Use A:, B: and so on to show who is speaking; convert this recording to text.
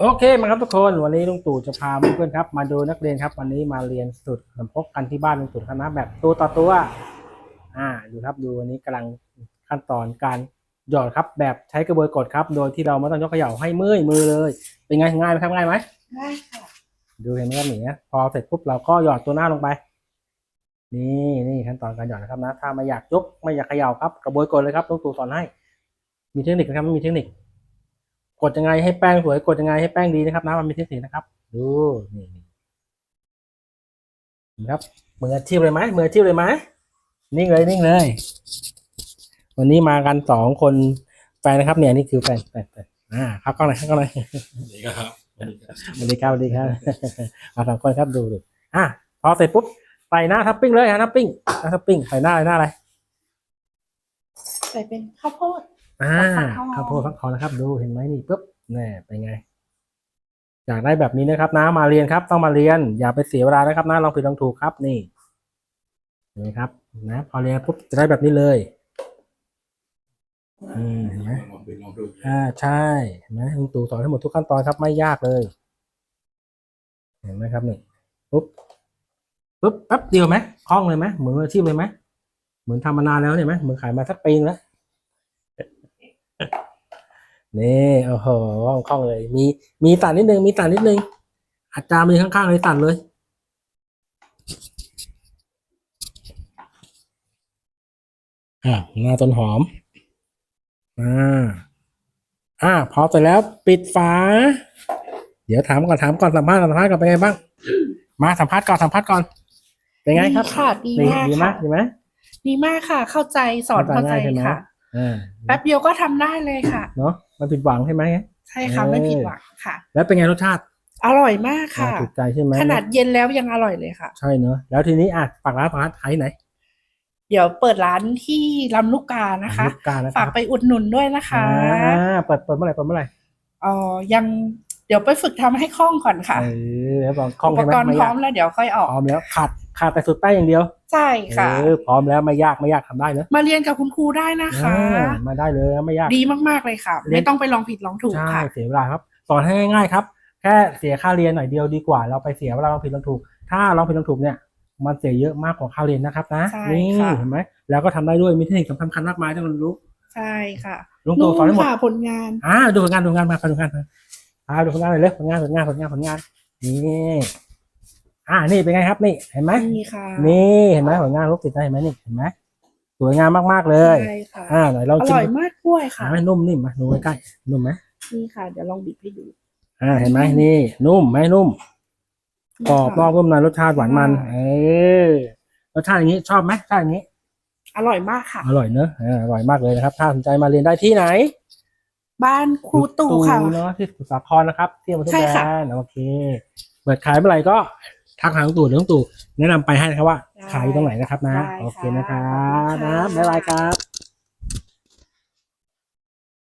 A: โอเคมาครับทุกคนวันนี้ลุงตู่จะพาเพื่อนๆครับ มาดูนักเรียนครับ วันนี้มาเรียนสุดสมพกกันที่บ้านลุงตู่คณะแบบตัวต่อตัว อ่าดูครับดูวันนี้กำลังขั้นตอนการหยอดครับ แบบใช้กระบวยกดครับ โดยที่เราไม่ต้องยกเขย่าให้เมื่อยมือเลย เป็นไงง่ายไหมครับง่ายไหม
B: ได้ค่ะ
A: ดูเห็นไหมครับหนีพอเสร็จปุ๊บเราก็หยอดตัวหน้าลงไป นี่นี่ขั้นตอนการหยอดนะครับนะ ถ้าไม่อยากยกไม่อยากเขย่าครับกระบวยกดเลยครับลุงตู่สอนให้ มีเทคนิคนะครับมีเทคนิค กดยังไงให้แป้งสวย กดยังไงให้แป้งดีนะครับนะมันมีเทคนิคนะครับ ดูนี่นี่เห็นะครับมืออาชีพเลยไหมมืออาชีพเลยไหมนิ่งเลยนิ่งเลย วันนี้มากันสองคนแฟนนะครับ เนี่ยนี่คือแฟนแฟนแฟนอ่าครับกล้องหน่อยครับกล้องหน่อย
C: นี่ก็ครับ
A: สวัสดีครับสวัสดีครับมาสองคนครับดูดูอะพอเสร็จปุ๊บใส่หน้าทับปิ้งเลยฮะทับปิ้งหน้าทับปิ้งใส่หน้าอะไรหน้าอะไร
B: ใส่เป็นข้าวโพด
A: อ่า
B: ฟักทอง
A: ข้าวโพดฟักทองนะครับ ดูเห็นไหมนี่ปุ๊บแน่เป็นไงอยากได้แบบนี้นะครับนะมาเรียนครับ ต้องมาเรียน อย่าไปเสียเวลานะครับนะลองผิดลองถูกครับ นี่เห็นไหมครับ นะพอเรียนปุ๊บจะได้แบบนี้เลยอืมเห็นไหม
C: ลองดูลองดู
A: อ่าใช่เห็นไหมลุงตู่สอนให้หมดทุกขั้นตอนครับไม่ยากเลย เห็นไหมครับนี่ปุ๊บปุ๊บแป๊บเดียวไหมคล่องเลยไหมเหมือนมืออาชีพเลยไหมเหมือนทำมานานแล้วเนี่ยไหมเหมือนขายมาสักปีนึงแล้ว นี่โอ้โหคล่องเลย มีมีตัดนิดนึงมีตัดนิดนึงอาจารย์มีข้างๆเลยตัดเลยอ่าหน้าต้นหอมอ่าอ่าพอเสร็จแล้วปิดฝา เดี๋ยวถามก่อนถามก่อนสัมภาษณ์สัมภาษณ์ก่อนเป็นไงบ้าง มาสัมภาษณ์ก่อนสัมภาษณ์ก่อน เป็นไงครับ
B: ดีค่ะดี
A: ดี
B: มาก
A: ดีไหม
B: ค่ะ
A: ดีไหม
B: ดีมากค่ะ เข้าใจสอนเข้าใจ
A: เข้าใจง่ายใช่ไหม
B: ค่ะ
A: อ่า
B: แป๊บเดียวก็ทำได้เลยค่ะ
A: เนาะไมันผิดหวังใช่ไหม
B: ใช่ค่ะ
A: เออ
B: ไม่ผิดหวังค่ะ
A: แล้วเป็นไงรสชาติ
B: อร่อยมากค่ะ
A: ถูกใจใช่ไหม
B: ขนาดเย็นแล้วยังอร่อยเลยค่ะ
A: ใช่เนอะแล้วทีนี้อะฝากร้านฝากร้านขายที่ไหน
B: เดี๋ยวเปิดร้านที่ลำลูกกานะคะ
A: ลูกกานะค
B: ฝา
A: รั
B: ก
A: บ
B: ไปอุดหนุนด้วยนะคะ
A: อ่าเปิดเปิดเมื่อไหร่เปิดเมื่อไหร่
B: เอ๋อยังเดี๋ยวไปฝึกทำให้คล่องก่อนค่ะ
A: เออแล้วบอกคล่อง
B: อุป
A: ใช่ไหม
B: กรณ์
A: ไม่
B: พร้
A: ยา
B: อกมแล้วเดี๋ยวค่อยออก
A: พร้อมแล้วขาด ขาดแต่สุดแป้งอย่างเดียว
B: ใช่ค่ะ
A: เออพร้อมแล้วไม่ยากไม่ยากทำได้เนอะ
B: มาเรียนกับคุณครูได้นะคะ
A: อ่ามาได้เลยไม่ยาก
B: ดีมากๆเลยค่ะ
A: เรียน
B: ไม่ต้องไปลองผิดลองถูก
A: ใช่
B: ค่ะ
A: เสียเวลาครับสอนให้ง่ายๆครับ แค่เสียค่าเรียนหน่อยเดียวดีกว่า เราไปเสียเวลาเราผิดเราถูก ถ้าเราผิดเราถูกเนี่ยมันเสียเยอะมากกว่าค่าเรียนนะครับนะ
B: ใช่
A: นี่
B: ค่ะ
A: เห็นไหมแล้วก็ทำได้ด้วยมีเทคนิคสำคัญมากมายที่เรารู้
B: ใช่ค่ะ
A: ลุงตู่สอนให้หมด
B: ค่ะผลงาน
A: อ่าดูผลงานดูผลงานมาดูผลงานมาอ่าดูผลงานเลยเร็วผลงานผลงานผลงานผลงานนี่ อ่านี่เป็นไงครับนี่เห็นไหม
B: นี่ค่ะ
A: นี่เห็นไหมผลงานลูกติดได้เห็นไหมนี่เห็นไหมสวยงามมากๆเลย
B: ใช่ค่ะ
A: อ่าไหนลอง
B: อ
A: ชิม
B: ร่อยมากด้วยค่ะ
A: หาให้นุ่มนิ่มมาดูใกล้ๆนุ่มไหม
B: นี่ค่ะเดี๋ยวลองบีบให้ดู
A: อ่าเห็นไหมนี่ นุ่มไหมนุ่มกรอบนอกนุ่มในรสชาติหวานมัน เออรสชาติอย่างนี้ชอบไหมรสชาติอย่างนี้
B: อร่อยมากค่ะ
A: อร่อยเนอะอ่าอร่อยมากเลยนะครับ ถ้าสนใจมาเรียนได้ที่ไหน
B: บ้านครูตู่ค่ะ
A: เนาะที่สมุทรสาครนะครับที่อำเภอทุ
B: ใช่
A: กแด
B: ค่ะ
A: นโอเคเปิดขายเมื่อไหร่ก็ ทักหาลุงตู่เดี๋ยวลุงตู่แนะนำไปให้นะครับว่า
B: ได้
A: ขายอยู่ตรงไหนนะครับนะ
B: ได้
A: โอเค
B: ค่ะ
A: นะครับ
B: ขอบคุณ
A: นะ
B: ค่ะ
A: บ๊ายบายครับ